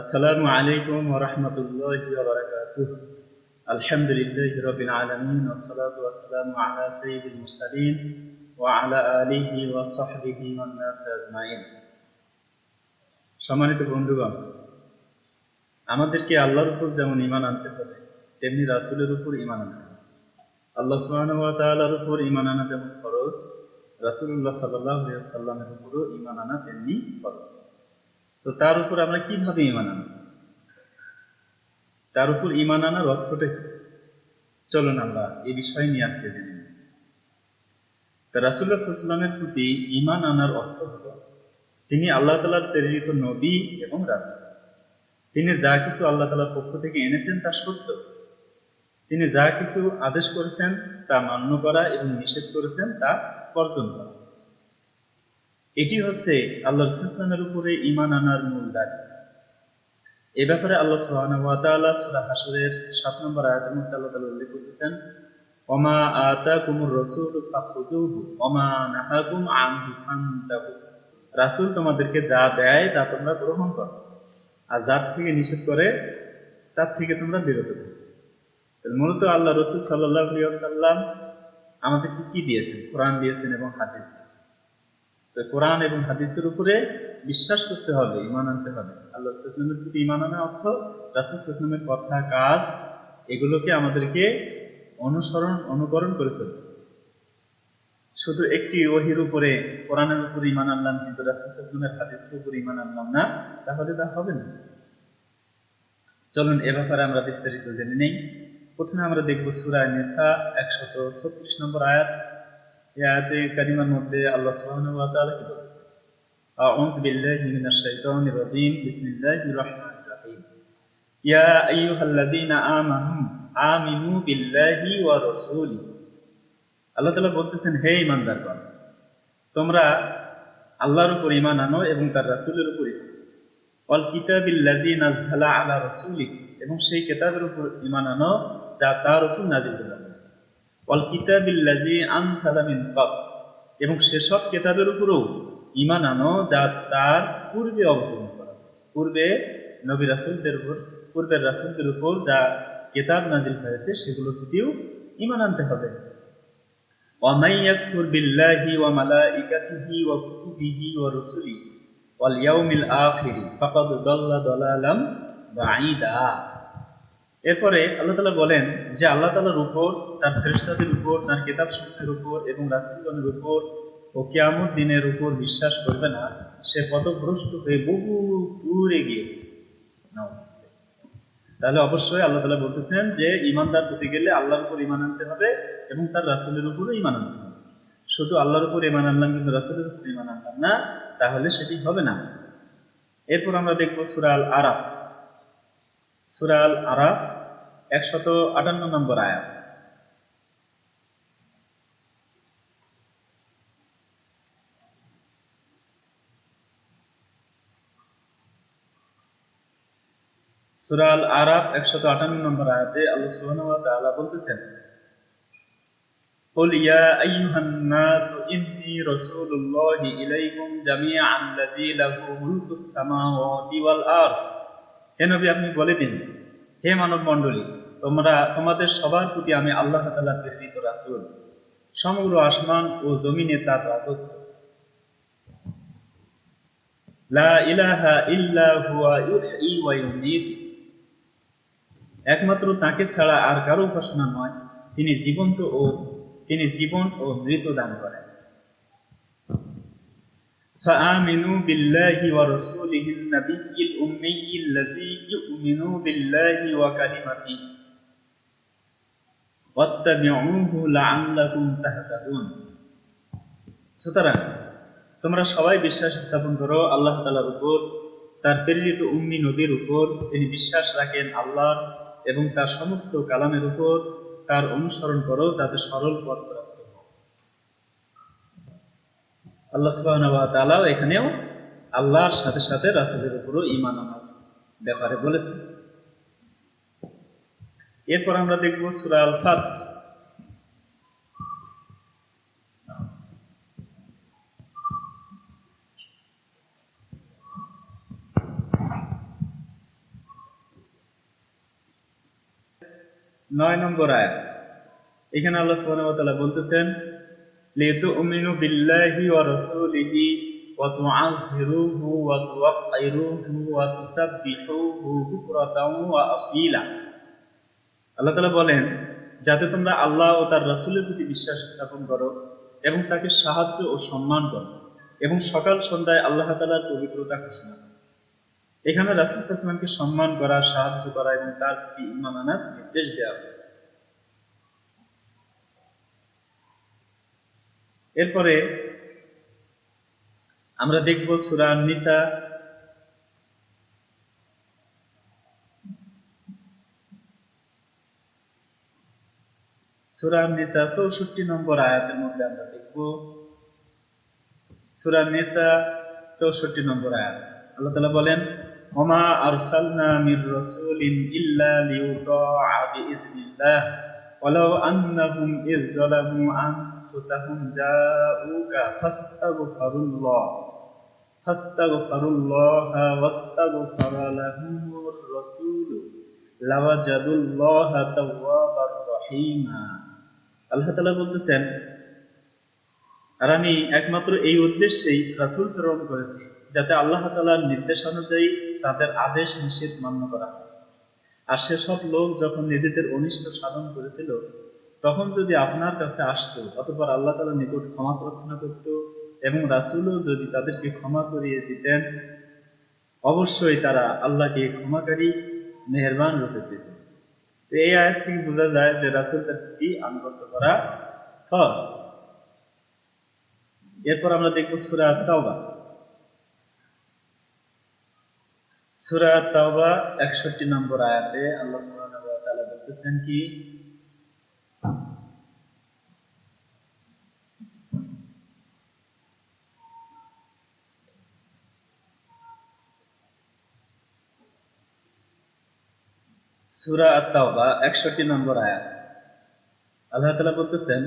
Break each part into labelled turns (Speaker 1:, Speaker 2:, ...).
Speaker 1: আসসালামু আলাইকুম ওয়া রাহমাতুল্লাহি ওয়া বারাকাতুহু। আলহামদুলিল্লাহি রাব্বিল আলামিন, ওয়া সালাতু ওয়া সালামু আলা সাইয়্যিদিল মুরসালিন ওয়া আলা আলিহি ওয়া সাহবিহি ওয়ান নাস আজমাইন। সম্মানিত বন্ধুগণ, আমাদেরকে আল্লাহর উপর যেমন ইমান আনতে হবে, তেমনি রাসূলের উপর ইমান আনতে হবে। আল্লাহ তাআলার উপর ইমান আনা যেমন খরচ রাসুল্লাহ আলাইহি সাল্লামের উপরও ঈমান আনা তেমনি ফরজ। তো তার উপর আমরা কীভাবে ইমান আনব? তার উপর ইমান আনার অর্থটা চলুন আমরা এই বিষয় নিয়ে আজকে জেনে নিই। তা রাসুল্লাহ সাল্লামের প্রতি ইমান আনার অর্থ হল, তিনি আল্লাহ তালার প্রেরিত নবী এবং রাসুল। তিনি যা কিছু আল্লাহ তালার পক্ষ থেকে এনেছেন তা সত্য। তিনি যা কিছু আদেশ করেছেন তা মান্য করা এবং নিষেধ করেছেন তা বর্জন করা। এটি হচ্ছে আল্লাহ রসুলের উপরে ইমান আনার মূল দাবি। এ ব্যাপারে আল্লাহ সুবাহ সুরা হাসরের সাত নম্বর আয়াতের মধ্যে আল্লাহ তালা উল্লেখ করতেছেন অমা আতা কুমুর রসুল অমা নাহাকুম রাসূল তোমাদেরকে যা দেয় তা তোমরা গ্রহণ করো, আর যার থেকে নিষেধ করে, তার থেকে তোমরা বিরত থাকো। মূলত আল্লাহ রসুল সাল্লাহ সাল্লাম আমাদেরকে কি দিয়েছেন? কোরআন দিয়েছেন এবং হাদিস কোরআন এবং হাদিসের উপরে বিশ্বাস করতে হবে ইমান আনতে হবে। আল্লাহ সাল্লামের প্রতি ইমান আনা অর্থ, রাসুল সাল্লামের কথা, কাজ, এগুলোকে আমাদেরকে অনুসরণ, অনুকরণ করে চলতে শুধু একটি ওহির উপরে, কোরআনের উপরে ইমান আনলাম, কিন্তু রাসুল সাল্লামের হাদিসের উপরে ইমান আনলাম না, তাহলে তা হবে না। চলুন এ ব্যাপারে আমরা বিস্তারিত জেনে নেই। প্রথমে আমরা দেখব সুরায় নেশা একশত ছত্রিশ নম্বর আয়াত। আল্লাহ বলতেছেন, হে ঈমানদারগণ, তোমরা আল্লাহর উপর ঈমান আনো এবং তার রাসূলের উপর নাযালা আলা রাসূলি এবং সেই কিতাবের উপর ঈমান আনো যা তার উপর নাযিল হয়েছে। ওয়াল কিতাবিল্লাযী আনসালা মিন ক্বাবল এবং সেসব কিতাবের উপরও ঈমান আনো যা তার পূর্বে অবতীর্ণ করা হয়েছে পূর্বে নবী রাসূলদের উপর পূর্বের রাসূলদের উপর যা কিতাব নাজিল হয়েছে সেগুলোর প্রতিও ঈমান আনতে হবে ومن يكفر بالله وملائكته وكتبه ورسله واليوم الآخر فقد ضل ضلالا بعيدا এরপরে আল্লাহ তালা বলেন যে আল্লাহ তালার উপর, তার ফেরিস্তাদের উপর, তার কেতাব সমূহের উপর এবং রাসুলগণের উপর ও কিয়ামত দিনের উপর বিশ্বাস করবে না, সে পথভ্রষ্ট হয়ে বহু দূরে গিয়ে তাহলে অবশ্যই আল্লাহ তালা বলতেছেন যে ইমানদার হতে গেলে আল্লাহর উপর ইমান আনতে হবে এবং তার রাসুলের উপরও ইমান আনতে হবে। শুধু আল্লাহর উপর ইমান আনলাম কিন্তু রাসুলের উপর ইমান আনলাম না, তাহলে সেটি হবে না। এরপর আমরা দেখব সুরাল আরাফ। সুরাল আরাফ একশত আটান্ন নম্বর আয়াত সুরাল আরাফ একশত আটান্ন নম্বর আয়াতে আল্লাহ সুবহানাহু ওয়া তাআলা বলতেছেন قل يا أيها الناس إني رسول الله إليكم جميعا الذي له ملك السماوات والأرض হে নবী, আপনি বলে দিন, হে মানব মণ্ডলী তোমরা, তোমাদের সবার প্রতি আমি আল্লাহ তাআলা প্রেরিত রাসূল। সমগ্র আসমান ও জমিনে তার রাজত্ব। লা ইলাহা ইল্লা হুয়া ইউহয়ী ওয়া ইউমীত। একমাত্র তাকে ছাড়া আর কারও উপাসনা নয়, তিনি জীবন্ত ও, তিনি জীবন ও মৃত দান করেন। فآمنوا بالله ورسوله النبي الأمي الذي يؤمن بالله وكلمته واتبعوه لعلكم تهتدون সুতরাং তোমরা সবাই বিশ্বাস স্থাপন করো আল্লাহ তালার উপর তার প্রেরিত উম্মি নবীর উপর তিনি বিশ্বাস রাখেন আল্লাহ এবং তার সমস্ত কালামের উপর তার অনুসরণ করো যাতে সরল পথ আল্লাহ সুবাহতালাও এখানেও আল্লাহর সাথে সাথে রাসুলের উপরও ইমান আনার ব্যাপারে বলেছে এরপর আমরা দেখব সুরা আলফাত নয় নম্বর আয়াত। এখানে আল্লাহ সুবাহ বলতেছেন তুআযিরুহু ওয়া তুওয়াক্কিরুহু ওয়া তুসাব্বিহুহু বুকরাতাও ওয়া আসীলা আল্লাহ তাআলা বলেন, যাতে তোমরা আল্লাহ ও তার রাসূলের প্রতি বিশ্বাস স্থাপন করো এবং তাকে সাহায্য ও সম্মান করো এবং সকাল সন্ধ্যায় আল্লাহ তাআলার পবিত্রতা ঘোষণা এখানে রাসূল সাল্লাল্লাহু সম্মান করা, সাহায্য করা এবং তার প্রতি ঈমান আনার নির্দেশ দেওয়া হয়েছে। এরপরে আমরা দেখব সূরা নিসা সূরা নিসা 64 নম্বর আয়াতের মধ্যে আমরা দেখব। 64 নম্বর আয়াত। আল্লাহ তাআলা বলেন, ওমা আরসালনা মির রাসূলিন ইল্লা লিউতা'a বিইذنিল্লাহ ওয়ালাউ আনফুসাহুম জাউকা ফাস্তাগফিরুল্লাহ ফাস্তাগফিরুল্লাহ ওয়াস্তাগফারা লাহুমুর রাসূল লাওয়াজাদুল্লাহ তাওয়াবার রহিমা আল্লাহ তাআলা বলতেছেন, আর আমি একমাত্র এই উদ্দেশ্যেই রাসূল প্রেরণ করেছি, যাতে আল্লাহ তাআলার নির্দেশ অনুযায়ী তাদের আদেশ নিষেধ মান্য করা হয়। আর সেসব লোক যখন নিজেদের অনিষ্ট সাধন করেছিল তখন যদি আপনার কাছে আসতো, অতঃপর আল্লাহ তাআলার নিকট ক্ষমা প্রার্থনা করত এবং রাসূলও যদি তাদেরকে ক্ষমা করিয়ে দিতেন, অবশ্যই তারা আল্লাহকে ক্ষমাকারী মেহেরবান রূপে পেত। তো এই আয়াত থেকে বোঝা যায় যে রাসূল তার প্রতি আনুগত্য করা ফরজ। এরপর আমরা দেখব সূরা তাওবা। সূরা তাওবা 61 নম্বর আয়াতে আল্লাহ সুবহানাহু ওয়া বলতেছেন কি? সূরা আত-তাওবা 61 নম্বর আয়াত আল্লাহ তাআলা বলতেছেন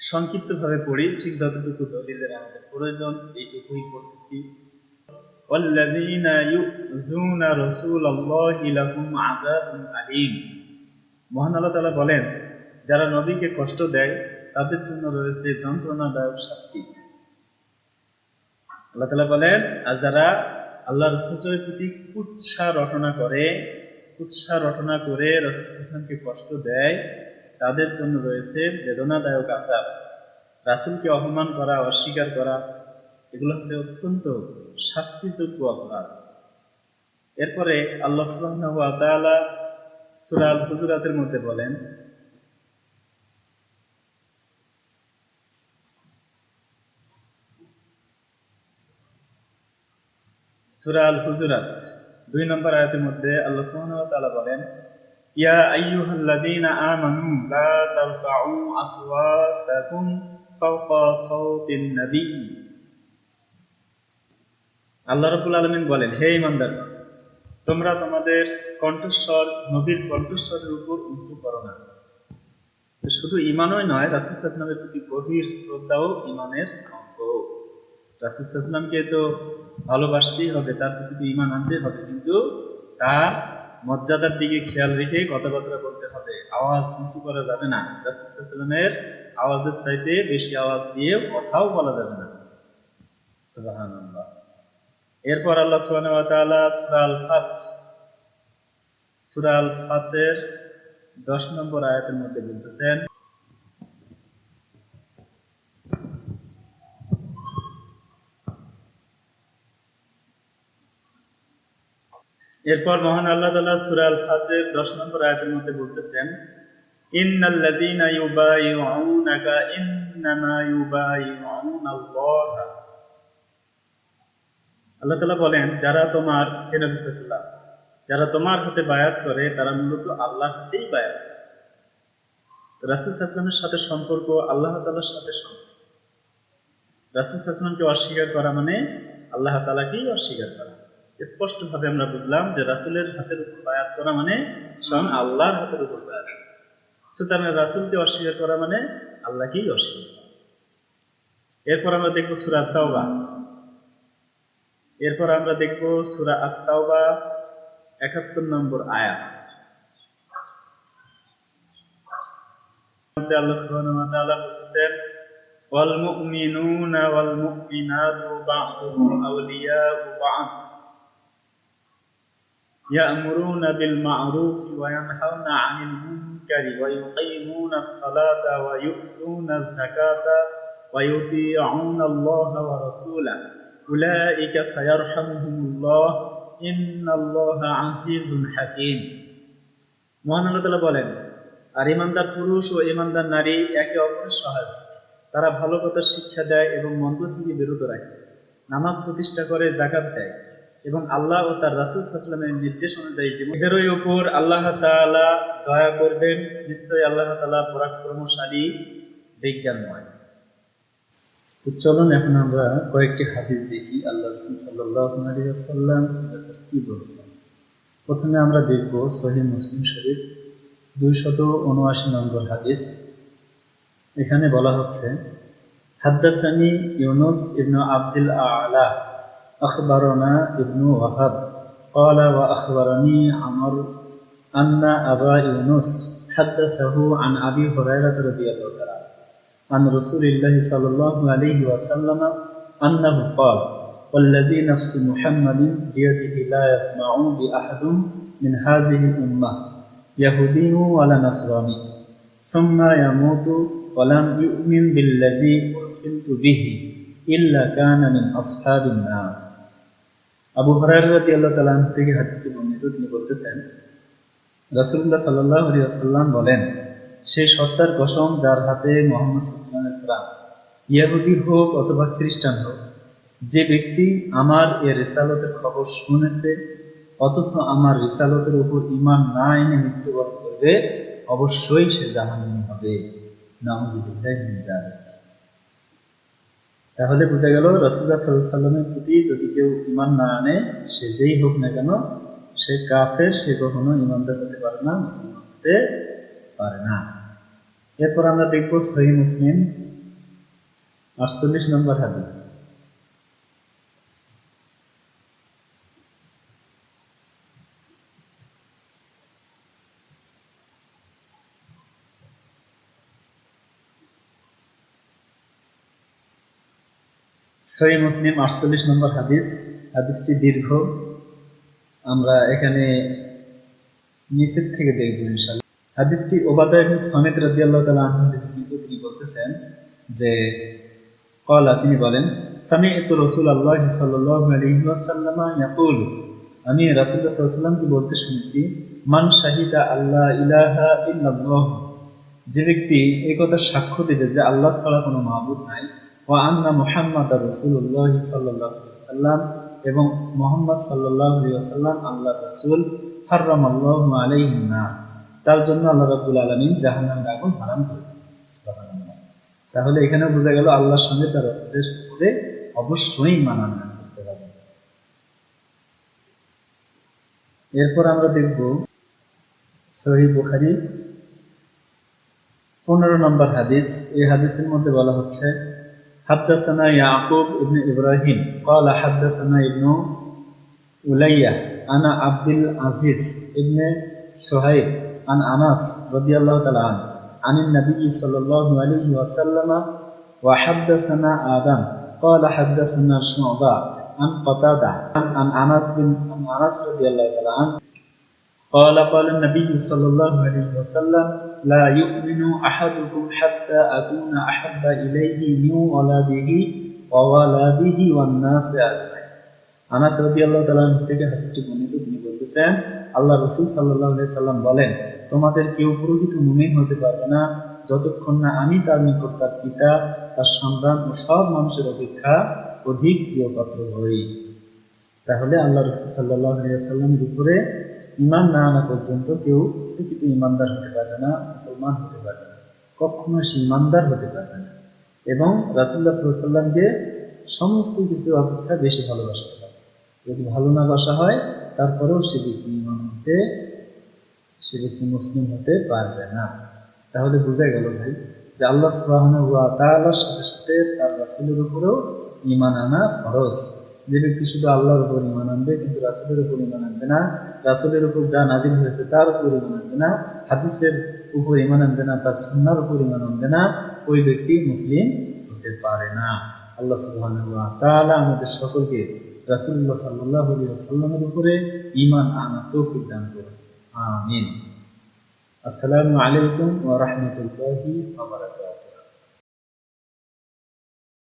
Speaker 1: সংক্ষিপ্তভাবে পড়ি ঠিক যতটুকু দলিলের আমাদের প্রয়োজন এইটুকুই পড়তেছি والذين يؤذون رسول الله لهم عذاب أليم মহান আল্লাহ তাআলা বলেন যারা নবীকে কষ্ট দেয় তাদের জন্য রয়েছে যন্ত্রণাদায়ক শাস্তি আল্লাহ তালা বলেন, আর যারা আল্লাহ রসুলের প্রতি কুৎসা রটনা করে, কুৎসা রটনা করে রসুলকে কষ্ট দেয়, তাদের জন্য রয়েছে বেদনাদায়ক আচার। রাসুলকে অপমান করা, অস্বীকার করা, এগুলো হচ্ছে অত্যন্ত শাস্তিযোগ্য অপরাধ। এরপরে আল্লাহ সুবহানাহু ওয়া তাআলা সূরা আল হুজুরাতের মধ্যে বলেন সূরা আল হুজুরাত দুই নম্বর আয়াতের মধ্যে আল্লাহ তাআলা বলেন, ইয়া আইয়ুহাল্লাযীনা আমানু, লা তারফাউ আসওয়াতাকুম ফাওকা সাওতিন আল্লাহ রাব্বুল আলামিন বলেন, হে তোমরা তোমাদের কণ্ঠস্বর, নবীর কণ্ঠস্বরের উপর উঁচু করো না। শুধু ইমানই নয়, রাসূল সাল্লাল্লাহু প্রতি গভীর শ্রদ্ধাও ইমানের অঙ্গ সাল্লামকে তো ভালোবাসতেই হবে, তার প্রতি তো ইমান আনতে হবে, কিন্তু তার মর্যাদার দিকে খেয়াল রেখে কথাবার্তা বলতে হবে। আওয়াজ উঁচু করা যাবে না। রাসুলের আওয়াজের চাইতে বেশি আওয়াজ দিয়ে কথাও বলা যাবে না। এরপর আল্লাহ সুবহানাহু ওয়া তাআলা সূরা আল ফাত সূরা ফাতের 10 নম্বর আয়াতের মধ্যে বলতেছেন এরপর মহান আল্লাহ তালা সূরা আল ফাতের 10 নম্বর আয়াতের মধ্যে বলতেছেন ইউবাইউনাকা ইন্নামা ইউবাইউনাল্লাহ আল্লাহ তাআলা বলেন, যারা তোমার, হে যারা তোমার হাতে বায়াত করে, তারা মূলত আল্লাহর হাতেই বায়াত রাসূল সাল্লাল্লাহু সাথে সম্পর্ক আল্লাহ তাআলার সাথে সম্পর্ক। রাসূল সাল্লাল্লাহু অস্বীকার করা মানে আল্লাহ তালাকেই অস্বীকার করা। স্পষ্টভাবে আমরা বুঝলাম যে রাসুলের হাতের উপর বায়াত করা মানে স্বয়ং আল্লাহর হাতের উপর বায়াত। সুতরাং রাসুলকে অস্বীকার করা মানে আল্লাহকেই অস্বীকার করা। এরপর আমরা দেখব সুরাত তাওবা এরপর আমরা দেখব সুরা আত্মাওবা একাত্তর নম্বর মধ্যে আল্লাহ সুবহানাহু বলতেছেন, ওয়াল মুমিনুনা ওয়াল মুমিনাতু বা'দুহুম আউলিয়াউ বা'দ। يأمرون بالمعروف وينهون عن المنكر ويقيمون الصلاة ويؤتون الزكاة ويطيعون الله ورسوله أولئك سيرحمهم الله إن الله عزيز حكيم মহান আল্লাহ তাআলা বলেন আর ইমানদার পুরুষ ও ইমানদার নারী একে অপরের সহায়ক তারা ভালো কথা শিক্ষা দেয় এবং মন্দ থেকে বিরত রাখে নামাজ প্রতিষ্ঠা করে জাকাত দেয় এবং আল্লাহ ও তার রাসুল সাল্লামের নির্দেশ অনুযায়ী জীবন এদেরই উপর আল্লাহ তাআলা দয়া করবেন, নিশ্চয়ই আল্লাহ তাআলা পরাক্রমশালী বিজ্ঞানময়। তো চলুন এখন আমরা কয়েকটি হাদিস দেখি আল্লাহ রসুল সাল্লাহ আলিয়া সাল্লাম কি বলছেন। প্রথমে আমরা দেখব সহি মুসলিম শরীফ দুইশত উনআশি নম্বর হাদিস। এখানে বলা হচ্ছে, হাদ্দাসানি ইউনুস ইবনু আব্দুল আলা أخبرنا ابن وهب. قال وأخبرني عمر أن أبا يونس حدثه عن أبي هريرة رضي الله عنه عن رسول الله صلى الله عليه وسلم أنه قال والذي نفس محمد بيده لا يسمع بأحد من هذه الأمة يهودي ولا نصراني ثم يموت ولم يؤمن بالذي أرسلت به إلا كان من أصحاب النار. আবু হরারতি আল্লাহ তালাহ থেকে হাদিসটি বর্ণিত, তিনি বলতেছেন রাসুল্লাহ সাল্লাহ আলিয়াল্লাম বলেন সেই সত্তার কসম যার হাতে মোহাম্মদ সাল্লামের প্রাণ, ইয়াহুদি হোক অথবা খ্রিস্টান হোক, যে ব্যক্তি আমার এ রেসালতের খবর শুনেছে, অথচ আমার রিসালতের উপর ইমান না এনে মৃত্যুবরণ করবে, অবশ্যই সে জাহান্নামী হবে। নাউজুবিল্লাহি মিন যালিক। তাহলে বোঝা গেল রসুল্লাহ সাল্লাহ সাল্লামের প্রতি যদি কেউ ইমান না আনে, সে যেই হোক না কেন, সে কাফের, সে কখনো ইমানদার হতে পারে না, মুসলমান হতে পারে না। এরপর আমরা দেখব সহি মুসলিম আটচল্লিশ নম্বর হাদিস। সহি মুসলিম আটচল্লিশ নম্বর হাদিস, হাদিসটি দীর্ঘ। আমরা এখানে নিচের থেকে দেখব ইনশাল্লাহ হাদিসটি ওবাদা ইবনে সমেত রাদিয়াল্লাহু তাআলা আনহু থেকে তিনি বলতেছেন যে কলা তিনি বলেন, সামি'তু রাসূলুল্লাহ সাল্লাল্লাহু আলাইহি ওয়াসাল্লাম ইয়াকুল। আমি রাসূলুল্লাহ সাল্লাল্লাহু বলতে শুনেছি, মান শাহিদা আল্লাহ ইলাহা ইল্লাল্লাহ। যে ব্যক্তি এই কথা সাক্ষ্য দেবে যে আল্লাহ ছাড়া কোনো মাহবুদ নাই ও আন্না মুহাম্মদ রসুল্লাহ সাল্লাহ সাল্লাম এবং মোহাম্মদ সাল্লাহ সাল্লাম আল্লাহ রসুল হার্রাম আল্লাহ আলাইহিম তার জন্য আল্লাহ রাবুল আলমিন জাহান্নাম আগুন হারাম করে তাহলে এখানে বোঝা গেল আল্লাহর সঙ্গে তার রসুলের উপরে অবশ্যই মানান করতে হবে। এরপর আমরা দেখব সহি বুখারি, পনেরো নম্বর হাদিস। এই হাদিসের মধ্যে বলা হচ্ছে حدثنا يعقوب ابن إبراهيم. قال حدثنا ابن ألية أنا عبد العزيز ابن سهيل عن أنس رضي الله تعالى عنه عن النبي صلى الله عليه وسلم وحدثنا آدم. قال حدثنا شعبة عن قتادة عن أنس بن أنس رضي الله تعالى عنه. قال قال النبي صلى الله عليه وسلم لا يؤمن أحدكم حتى أكون أحب إليه من ولده وولده والناس أجمعين আনাস রাদিয়াল্লাহু তাআলা আনহু থেকে হাদিসটি বর্ণিত তিনি বলতেছেন আল্লাহ রাসূল সাল্লাল্লাহু আলাইহি সাল্লাম বলেন তোমাদের কেউ প্রকৃত মুমিন হতে পারবে না যতক্ষণ না আমি তার নিকট তার পিতা তার সন্তান ও সব মানুষের অপেক্ষা অধিক প্রিয় পাত্র হই তাহলে আল্লাহ রসুল সাল্লাহ সাল্লামের উপরে ইমান না আনা পর্যন্ত কেউ প্রকৃত ইমানদার হতে পারবে না, মুসলমান হতে পারবে না। কখনো সে ইমানদার হতে পারবে না। এবং রাসুল্লাহ সাল্লামকে সমস্ত কিছু অপেক্ষা বেশি ভালোবাসতে হবে। যদি ভালো না বাসা হয়, তারপরেও সে ব্যক্তি ইমান হতে, সে ব্যক্তি মুসলিম হতে পারবে না। তাহলে বোঝা গেল ভাই, যে আল্লাহ সুবাহ তাআলার সাথে সাথে তার রাসুলের উপরেও ইমান আনা ফরজ।
Speaker 2: যে ব্যক্তি শুধু আল্লাহর উপর ইমান আনবে, কিন্তু রাসুলের উপর ইমান আনবে না। রাসুলের উপর যা নাজিল হয়েছে তার উপর ইমান আনবে না। হাদিসের উপর ইমান আনবে না, তার সুন্নার উপর ইমান আনবে না। ওই ব্যক্তি মুসলিম হতে পারে না। আল্লাহ সুবহানাহু ওয়া তাআলা আমাদের সকলকে রাসূলুল্লাহ সাল্লাল্লাহু আলাইহি ওয়াসাল্লামের উপরে ইমান আনা তৌফিক দান করুন। আমিন। আসসালামু আলাইকুম ওয়া রাহমাতুল্লাহি